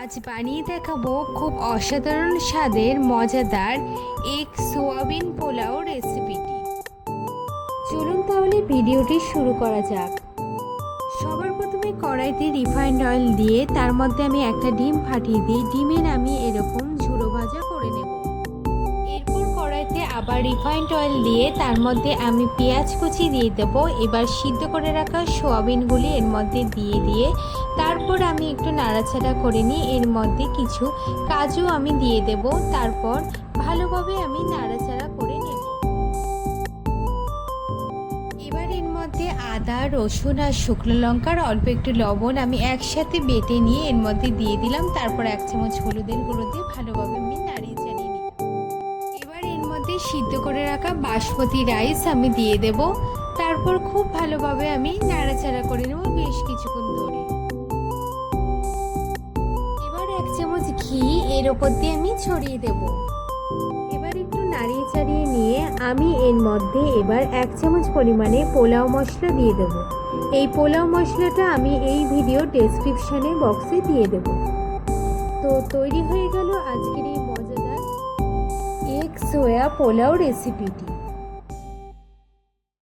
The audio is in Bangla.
আজ বানিয়ে দেখাবো খুব অসাধারণ স্বাদের, মজাদার এক সোয়াবিন পোলাও রেসিপিটি চলুন তাহলে ভিডিওটি শুরু করা যাক। সবার প্রথমে কড়াইতে রিফাইন্ড অয়েল দিয়ে তার মধ্যে আমি একটা ডিম ফাটিয়ে দিই। ডিমের আমি এরকম ঝুড়ো ভাজা করে আবার রিফাইন্ড অয়েল দিয়ে তার মধ্যে আমি পেঁয়াজ কুচি দিয়ে দেব। এবার সিদ্ধ করে রাখা সোয়াবিনগুলি এর মধ্যে দিয়ে দিয়ে তারপর আমি একটু নাড়াচাড়া করে নিই। এর মধ্যে কিছু কাজু আমি দিয়ে দেব। তারপর ভালোভাবে আমি নাড়াচাড়া করে নেব। এবার এর মধ্যে আদা, রসুন আর শুকনো লঙ্কার অল্প একটু লবণ আমি একসাথে বেটে নিয়ে এর মধ্যে দিয়ে দিলাম। তারপর এক চামচ হলুদের গুঁড়ো দিয়ে ভালোভাবে আমি নাড়িয়ে মধ্যে সিদ্ধ করে রাখা বাসমতি রাইস আমি দিয়ে দেব। তারপর খুব ভালোভাবে আমি নাড়াচাড়া করে নেব বেশ কিছুক্ষণ ধরে। এবার এক চামচ ঘি এর ওপর দিয়ে আমি ছড়িয়ে দেব। এবার একটু নাড়িয়ে চাড়িয়ে নিয়ে আমি এর মধ্যে এবার এক চামচ পরিমাণে পোলাও মশলা দিয়ে দেব। এই পোলাও মশলাটা আমি এই ভিডিও ডেসক্রিপশানে বক্সে দিয়ে দেব। তো তৈরি হয়ে গেল আজকের এই সোয়া পোলাও রেসিপিটি